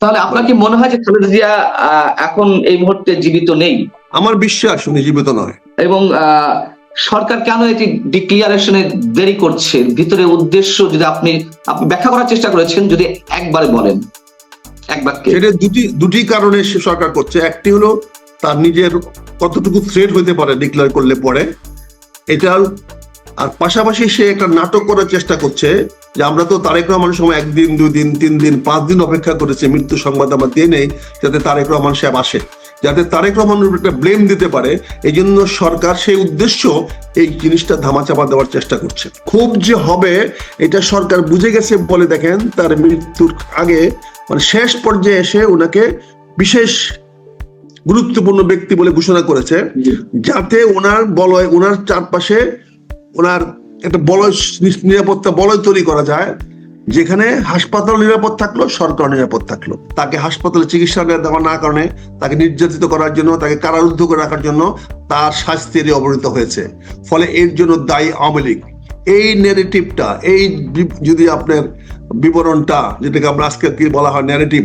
তাহলে আপনার কি মনে হয় যে খালেদা জিয়া এখন এই মুহূর্তে জীবিত নেই? আমার বিশ্বাস উনি জীবিত নয়। এবং সরকার কেন এটি ডিক্লিয়ারেশনে দেরি করছে? ভিতরে উদ্দেশ্য যদি আপনি আপনি ব্যাখ্যা করার চেষ্টা করেছেন যদি একবারে বলেন। এক বাক্যে। সেটা দুটি দুটি কারণে সে সরকার করছে। একটি হলো তার নিজের কতটুকু থ্রেট হতে পারে ডিক্লেয়ার করলে পরে। এটা আর পাশাপাশি সে একটা নাটক করার চেষ্টা করছে। যে আমরা তো তারেক রহমানের সময় একদিন দুই দিন তিন দিন পাঁচ দিন অপেক্ষা করেছি মৃত্যু সংবাদ আমরা দিয়ে নেই যাতে তারেক রহমান সাহেব আসে। যাতে তারেক রহমানের উপর একটা ব্লেম দিতে পারে এই জন্য সরকার সেই উদ্দেশ্য এই জিনিসটা ধামাচাপা দেওয়ার চেষ্টা করছে। খুব যে হবে এটা সরকার বুঝে গেছে বলে দেখেন তার মৃত্যুর আগে মানে শেষ পর্যায়ে এসে ওনাকে বিশেষ গুরুত্বপূর্ণ ব্যক্তি বলে ঘোষণা করেছে যাতে ওনার বলয় ওনার চারপাশে ওনার একটা বলয় নিরাপত্তা বলয় তৈরি করা যায়, যেখানে হাসপাতাল নিরাপদ থাকল, সরকার নিরাপদ থাকল। তাকে হাসপাতালে চিকিৎসা দেওয়া না কারণে, তাকে নির্যাতিত করার জন্য, তাকে কারারুদ্ধ করে রাখার জন্য তার শাস্তির অবনীত হয়েছে। ফলে এর জন্য দায়ী আওয়ামী লীগ। এই নেগেটিভটা এই যদি আপনার বিবরণটা, যেটাকে আমরা আজকে কি বলা হয় ন্যারেটিভ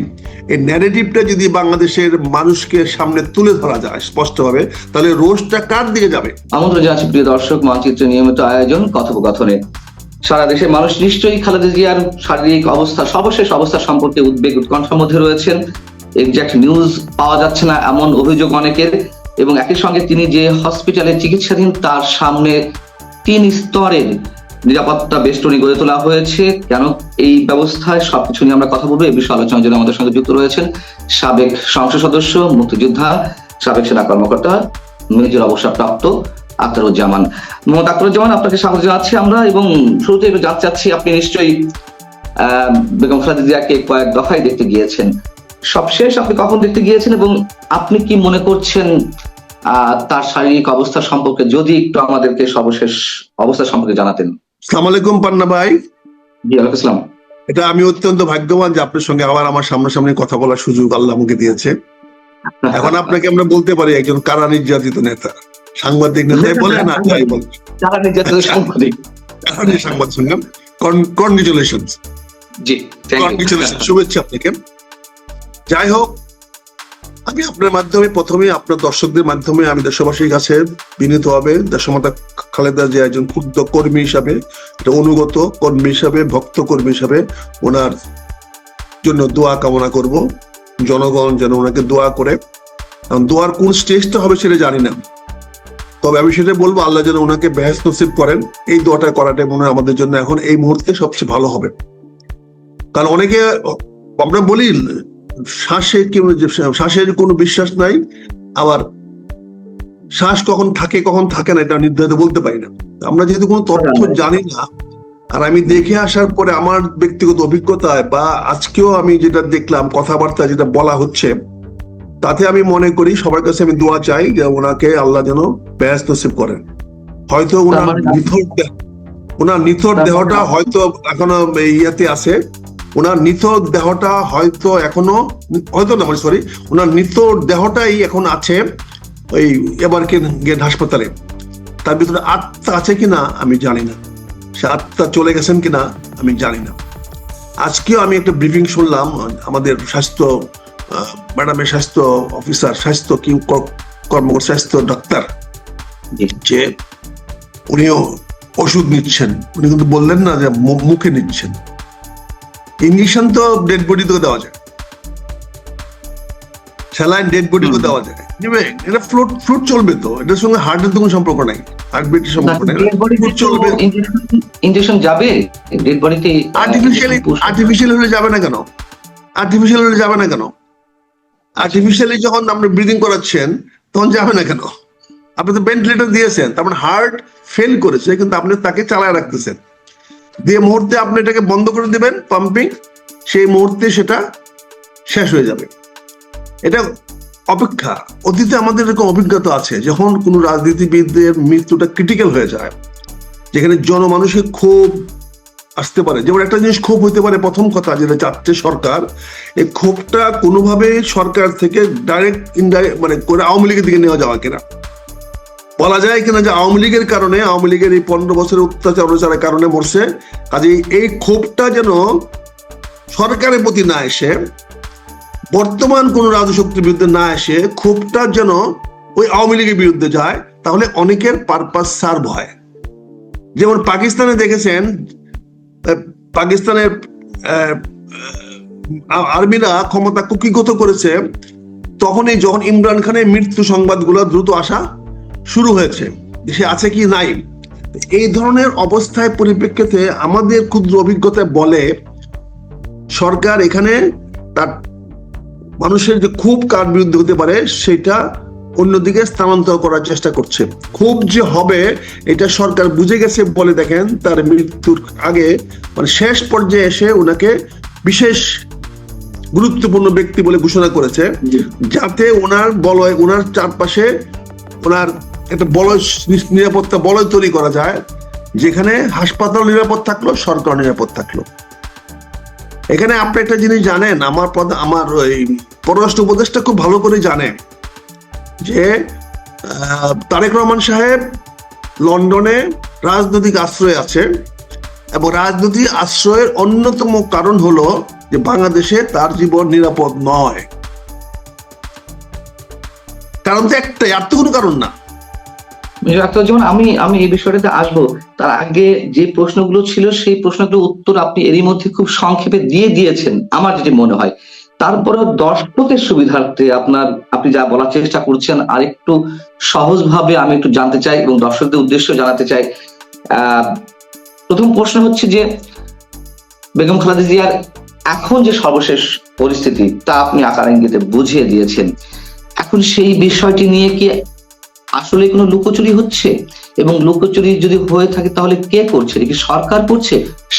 এই ন্যারেটিভটা যদি বাংলাদেশের মানুষকে সামনে তুলে ধরা যায় স্পষ্টভাবে, তাহলে রোজটা কার দিকে যাবে? আমন্ত্রণ জানাচ্ছি প্রিয় দর্শক, মানচিত্র নিয়মিত আয়োজন, কথোপকথনে। সারা দেশের মানুষ নিশ্চয়ই খালেদা জিয়ার শারীরিক অবস্থা, সর্বশেষ অবস্থা সম্পর্কে উদ্বেগ উৎকণ্ঠার মধ্যে রয়েছেন। এক্সাক্ট নিউজ পাওয়া যাচ্ছে না এমন অভিযোগ অনেকের, এবং একই সঙ্গে তিনি যে হসপিটালে চিকিৎসাধীন, তার সামনে তিন স্তরের নিরাপত্তা বেষ্টনী গড়ে তোলা হয়েছে। কেন এই ব্যবস্থায় সবকিছু নিয়ে আমরা কথা বলব? এই বিষয়ে আলোচনার জন্য আমাদের সঙ্গে যুক্ত রয়েছেন সাবেক সংসদ সদস্য, মুক্তিযোদ্ধা, সাবেক সেনা কর্মকর্তা মেজর অবসরপ্রাপ্ত আখতারুজ্জামান। মোহাম্মদ আখতারুজ্জামান, আপনাকে স্বাগত জানাচ্ছি আমরা এবং শুরুতে একটু জানতে চাচ্ছি, আপনি নিশ্চয়ই বেগম খালেদা কয়েক দফায় দেখতে গিয়েছেন। সবশেষ আপনি কখন দেখতে গিয়েছেন এবং আপনি কি মনে করছেন তার শারীরিক অবস্থা সম্পর্কে যদি একটু আমাদেরকে সর্বশেষ অবস্থা সম্পর্কে জানাতেন? সালাম আলাইকুম পান্না ভাই। এটা আমি অত্যন্ত ভাগ্যবান যে আপনার সঙ্গে আবার আমার সামনাসামনি কথা বলার সুযোগ আল্লাহ আমাকে দিয়েছে। এখন আপনাকে আমরা বলতে পারি একজন কারা নির্যাতিত নেতা। সাংবাদিক নেতাই বলে না? তাই বলে। সাংবাদিক? সাংবাদ শুনলাম কনগ্রেচুলেশন জি কনগ্রেচুলেশন শুভেচ্ছা আপনাকে। যাই হোক আমি আপনার মাধ্যমে প্রথমে, আপনার দর্শকদের মাধ্যমে আমি দেশবাসীর কাছে বিনীত হবে, দেশমাতা খালেদা যে একজন ক্ষুদ্র কর্মী হিসাবে অনুগত কর্মী হিসাবে, ভক্ত কর্মী হিসাবে ওনার জন্য দোয়া কামনা করব। জনগণ যেন ওনাকে দোয়া করে। দোয়ার কোন স্টেজটা হবে সেটা জানি না। তবে আমি সেটা বলব, আল্লাহ যেন ওনাকে বেহেস নসিব করেন। এই দোয়াটা করাটা মনে হয় আমাদের জন্য এখন এই মুহূর্তে সবচেয়ে ভালো হবে। কারণ অনেকে, আমরা বলি শ্বাসে কি শ্বাসের কোনো বিশ্বাস নাই আবার শ্বাস কখন থাকে কখন থাকে না এটা নির্ধারিত বলতে পারি না। আমরা যেহেতু কোনো তথ্য জানি না। আর আমি দেখে আসার পরে আমার ব্যক্তিগত অভিজ্ঞতায় বা আজকেও আমি যেটা দেখলাম কথাবার্তা যেটা বলা হচ্ছে তাতে আমি মনে করি সবার কাছে আমি দোয়া চাই যে ওনাকে আল্লাহ যেন ব্যস্ত নসিব করেন। হয়তো ওনার মানে- নিথর ওনার নিথর মানে- দেহটা হয়তো এখনও ইয়েতে আছে ওনার নিথর দেহটা হয়তো এখনও হয়তো না সরি ওনার নিথর দেহটাই এখন আছে ওই এবারকে গেট হাসপাতালে। তার ভিতরে আত্মা আছে কিনা আমি জানি না। সে আত্মা চলে গেছেন কিনা আমি জানি না। আজকেও আমি একটা ব্রিফিং শুনলাম আমাদের স্বাস্থ্য ম্যাডামের স্বাস্থ্য অফিসার স্বাস্থ্য কি ক- কর্মকর্তা স্বাস্থ্য ডাক্তার যে উনিও ওষুধ নিচ্ছেন। উনি কিন্তু বললেন না যে মুখে নিচ্ছেন। ইঞ্জেকশন তো ডেড বডিতেও দেওয়া যায়। স্যালাইন ডেড বডিতেও দেওয়া যায়। এটা ফ্লুট ফ্লুট চলবে তো। এটার সঙ্গে হার্টের তো কোনো সম্পর্ক নাই। হার্টবিটের সম্পর্ক নাই। ফ্লুট চলবে। যাবে ডেড বডিতে আর্টিফিশিয়ালি আর্টিফিশিয়াল হলে যাবে না কেন? আর্টিফিশিয়াল হলে যাবে না কেন? আর্টিফিশিয়ালি যখন আপনি ব্রিদিং করাচ্ছেন তখন যাবে না কেন? আপনি তো ভেন্টিলেটর দিয়েছেন তার মানে হার্ট ফেল করেছে কিন্তু আপনি তাকে চালায় রাখতেছেন। দিয়ে মুহূর্তে আপনি এটাকে বন্ধ করে দিবেন পাম্পিং সেই মুহূর্তে সেটা শেষ হয়ে যাবে। এটা অপেক্ষা। অতীতে আমাদের এরকম অভিজ্ঞতা আছে, যখন কোনো রাজনীতিবিদদের মৃত্যুটা ক্রিটিক্যাল হয়ে যায়, যেখানে জনমানুষের ক্ষোভ আসতে পারে। যেমন একটা জিনিস ক্ষোভ হইতে পারে, প্রথম কথা যেটা চাচ্ছে সরকার এই ক্ষোভটা কোনোভাবে সরকার থেকে ডাইরেক্ট ইনডাইরেক্ট মানে করে আওয়ামী লীগের দিকে নেওয়া যাওয়া কিনা। বলা যায় কিনা যে আওয়ামী লীগের কারণে, আওয়ামী লীগের এই পনেরো বছরের অত্যাচার অত্যাচারের কারণে মরছে। কাজে এই ক্ষোভটা যেন সরকারের প্রতি না এসে, বর্তমান কোন রাজশক্তির বিরুদ্ধে না এসে ক্ষোভটা যেন ওই আওয়ামী লীগের বিরুদ্ধে যায়, তাহলে অনেকের পারপাস সার্ভ হয়। যেমন পাকিস্তানে দেখেছেন পাকিস্তানের আর্মিরা ক্ষমতা কুকিগত করেছে, তখনই যখন ইমরান খানের মৃত্যু সংবাদগুলো দ্রুত আসা শুরু হয়েছে। দেশে আছে কি নাই? এই ধরনের অবস্থায় পরিপ্রেক্ষিতে আমাদের ক্ষুদ্র অভিজ্ঞতা বলে সরকার এখানে তার মানুষের যে খুব কার বিরুদ্ধে হতে পারে সেটা অন্যদিকে স্থানান্তর করার চেষ্টা করছে। খুব যে হবে এটা সরকার বুঝে গেছে বলে দেখেন তার মৃত্যুর আগে মানে শেষ পর্যায়ে এসে ওনাকে বিশেষ গুরুত্বপূর্ণ ব্যক্তি বলে ঘোষণা করেছে যাতে ওনার বলয় ওনার চারপাশে ওনার একটা বলয় নিরাপত্তা বলয় তৈরি করা যায়, যেখানে হাসপাতাল নিরাপদ থাকল, সরকার নিরাপদ থাকল। এখানে আপনি একটা জিনিস জানেন, আমার আমার ওই পররাষ্ট্র উপদেষ্টা খুব ভালো করে জানে, যে তারেক রহমান সাহেব লন্ডনে রাজনৈতিক আশ্রয় আছে এবং রাজনৈতিক আশ্রয়ের অন্যতম কারণ হলো যে বাংলাদেশে তার জীবন নিরাপদ নয়। কারণ তো একটাই, আর তো কোনো কারণ না। যেমন আমি আমি এই বিষয়টাতে তার আগে যে প্রশ্নগুলো ছিল, সেই প্রশ্নগুলোর উত্তর আপনি এরই মধ্যে খুব সংক্ষেপে দিয়ে দিয়েছেন, আমার মনে হয়। তারপরে সুবিধার্থে আপনার, আপনি যা বলার চেষ্টা করছেন আর একটু সহজভাবে আমি একটু জানতে চাই এবং দর্শকদের উদ্দেশ্য জানাতে চাই। প্রথম প্রশ্ন হচ্ছে যে, বেগম খালেদা জিয়ার এখন যে সর্বশেষ পরিস্থিতি, তা আপনি আকার ইঙ্গিতে বুঝিয়ে দিয়েছেন। এখন সেই বিষয়টি নিয়ে কি আসলে কোনো লুকোচুরি হচ্ছে? এবং লুকোচুরি যদি হয়ে থাকে তাহলে কে করছে? এটা কি সরকার করছে?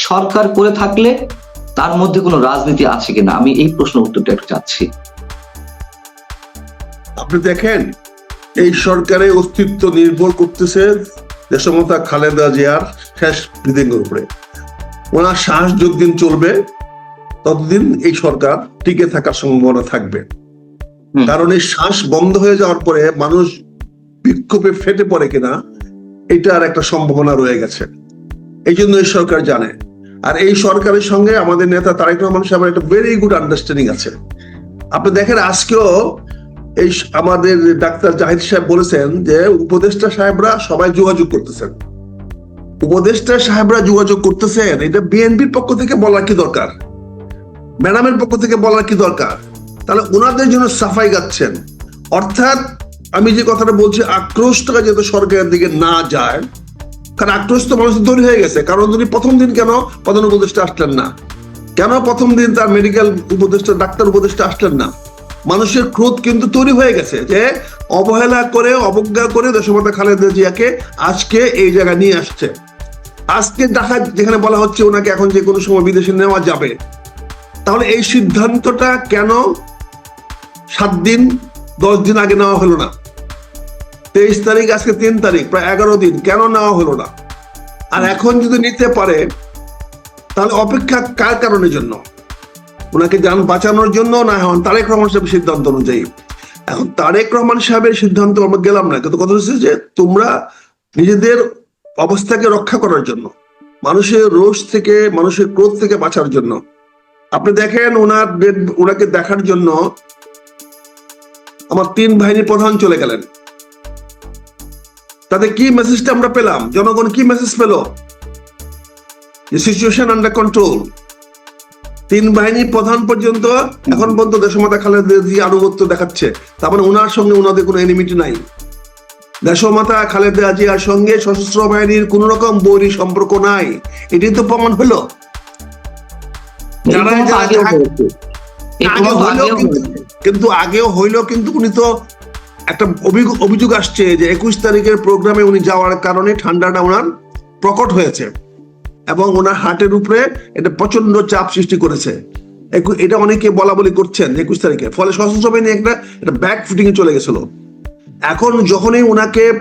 সরকার করে থাকলে তার মধ্যে কোনো রাজনীতি আছে কিনা? আমি এই প্রশ্ন উত্তরটা একটু চাচ্ছি। আপনি দেখেন এই সরকারের অস্তিত্ব নির্ভর করতেছে দেশমতা খালেদা জিয়ার শেষ ব্রিদিংয়ের উপরে। ওনার শ্বাস যতদিন চলবে ততদিন এই সরকার টিকে থাকার সম্ভাবনা থাকবে। কারণ এই শ্বাস বন্ধ হয়ে যাওয়ার পরে মানুষ বিক্ষোভে ফেটে পড়ে কিনা এটার একটা সম্ভাবনা রয়ে গেছে। এই জন্য এই সরকার জানে। আর এই সরকারের সঙ্গে আমাদের নেতা তারেক রহমান সাহেবের একটা ভেরি গুড আন্ডারস্ট্যান্ডিং আছে। আপনি দেখেন, আজকেও এই আমাদের ডাক্তার জাহিদ সাহেব বলেছেন যে, উপদেষ্টা সাহেবরা সবাই যোগাযোগ করতেছেন। উপদেষ্টা সাহেবরা যোগাযোগ করতেছেন, এটা বিএনপির পক্ষ থেকে বলার কি দরকার? ম্যাডামের পক্ষ থেকে বলার কি দরকার? তাহলে ওনাদের জন্য সাফাই গাচ্ছেন। অর্থাৎ আমি যে কথাটা বলছি আক্রোশটা যাতে সরকারের দিকে না যায়, কারণ আক্রোশ তো মানুষের তৈরি হয়ে গেছে। কারণ তিনি প্রথম দিন কেন প্রধান উপদেষ্টা আসলেন না? কেন প্রথম দিন তার মেডিকেল উপদেষ্টা, ডাক্তার উপদেষ্টা আসলেন না? মানুষের ক্রোধ কিন্তু তৈরি হয়ে গেছে যে অবহেলা করে, অবজ্ঞা করে দেশমাতা খালেদা জিয়াকে আজকে এই জায়গায় নিয়ে আসছে। আজকে দেখা যেখানে বলা হচ্ছে ওনাকে এখন যে কোনো সময় বিদেশে নেওয়া যাবে। তাহলে এই সিদ্ধান্তটা কেন সাত দিন দশ দিন আগে নেওয়া হলো না। তেইশ তারিখ, আজকে তিন তারিখ, প্রায় এগারো দিন, কেন নেওয়া হলো না? আর এখন যদি নিতে পারে, তাহলে অপেক্ষা কার কারণের জন্য? ওনাকে যান বাঁচানোর জন্য না এখন তারেক রহমান সাহেবের সিদ্ধান্ত অনুযায়ী? এখন তারেক রহমান সাহেবের সিদ্ধান্ত আমরা গেলাম না, কিন্তু কথা হচ্ছে যে তোমরা নিজেদের অবস্থাকে রক্ষা করার জন্য, মানুষের রোষ থেকে, মানুষের ক্রোধ থেকে বাঁচার জন্য। আপনি দেখেন ওনার ওনাকে দেখার জন্য আমার তিন বাহিনীর প্রধান চলে গেলেন। তাতে কি মেসেজটা আমরা পেলাম? জনগণ কি মেসেজ পেল? যে সিচুয়েশন আন্ডার কন্ট্রোল তিন বাহিনীর প্রধান পর্যন্ত এখন পর্যন্ত দেশমাতা খালেদা জিয়া আনুগত্য দেখাচ্ছে। তার মানে ওনার সঙ্গে ওনাদের কোনো এনিমিটি নাই। দেশমাতা খালেদা জিয়ার সঙ্গে সশস্ত্র বাহিনীর কোন রকম বৈরী সম্পর্ক নাই। এটি তো প্রমাণ হলো। যারা কিন্তু- আগেও হইলেও কিন্তু উনি তো একটা অভিযোগ আসছে যে একুশ তারিখের প্রোগ্রামে উনি যাওয়ার কারণে ঠান্ডাটা ওনার প্রকট হয়েছে এবং ওনার হার্টের উপরে এটা প্রচণ্ড চাপ সৃষ্টি করেছে। এটা অনেকে বলা বলি করছেন একুশ তারিখে। ফলে সশস্ত্র বাহিনী একটা একটা ব্যাক ফুটিং চলে গেছিল। এখন যখনই ওনাকে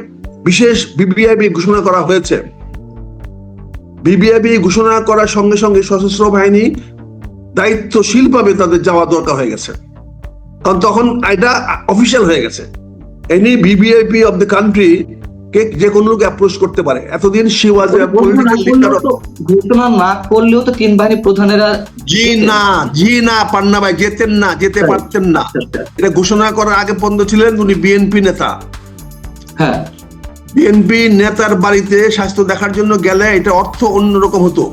বিশেষ বিবিআইবি ঘোষণা করা হয়েছে বিবিআইবি ঘোষণা করার সঙ্গে সঙ্গে সশস্ত্র বাহিনী দায়িত্বশীলভাবে তাদের যাওয়া দরকার হয়ে গেছে। কারণ তখন এটা অফিসিয়াল হয়ে গেছে। Any VVIP of the country কে যে কোনো লোক অ্যাপ্রোচ করতে পারে। এতদিন শি ওয়াজ এ ঘোষণা না করলেও তো তিন বাহিনী প্রধানেরা জি না জি না পান্না ভাই যেতেন না যেতে পারতেন না। এটা ঘোষণা করার আগে পর্যন্ত ছিলেন উনি বিএনপি নেতা। হ্যাঁ। বিএনপি নেতার বাড়িতে স্বাস্থ্য দেখার জন্য গেলে এটা অর্থ অন্যরকম হতো।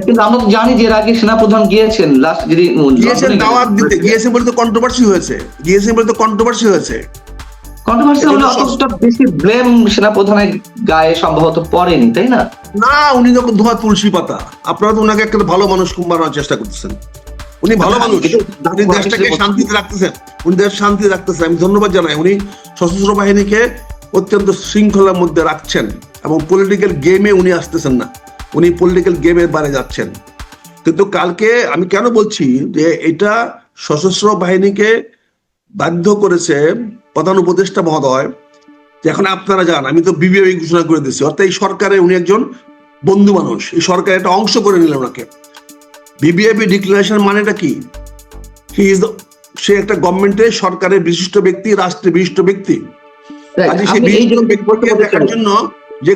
কিন্তু আমরা তো জানি যে এর আগে সেনাপ্রধান গিয়েছেন লাস্ট যদি গিয়েছেন দাওয়াত দিতে। গিয়েছেন বলে তো কন্ট্রোভার্সি হয়েছে। গিয়েছেন বলে তো কন্ট্রোভার্সি হয়েছে। কন্ট্রোভার্সি হলে অতটা বেশি ব্লেম সেনাপ্রধানের গায়ে সম্ভবত পড়েনি তাই না? না উনি যখন ধোয়া তুলসী পাতা। আপনারা তো ওনাকে একটা ভালো মানুষ চেষ্টা করতেছেন। উনি ভালো মানুষ। উনি দেশটাকে শান্তিতে রাখতেছেন। উনি দেশ শান্তিতে রাখতেছেন। আমি ধন্যবাদ জানাই। উনি সশস্ত্র বাহিনীকে অত্যন্ত শৃঙ্খলার মধ্যে রাখছেন এবং পলিটিক্যাল গেমে উনি আসতেছেন না। উনি পলিটিক্যাল গেমের বাইরে যাচ্ছেন। কিন্তু কালকে আমি কেন বলছি যে এটা সশস্ত্র বাহিনীকে বাধ্য করেছে প্রধান উপদেষ্টা মহোদয় যে এখন আপনারা যান আমি তো বিবিআই ঘোষণা করে দিচ্ছি অর্থাৎ এই সরকারে উনি একজন বন্ধু মানুষ এই সরকার একটা অংশ করে নিলেন ওনাকে। বিবিআইপি ডিক্লারেশন মানেটা কি? হি ইজ সে একটা গভর্নমেন্টের সরকারের বিশিষ্ট ব্যক্তি রাষ্ট্রের বিশিষ্ট ব্যক্তি। দেখার জন্য যে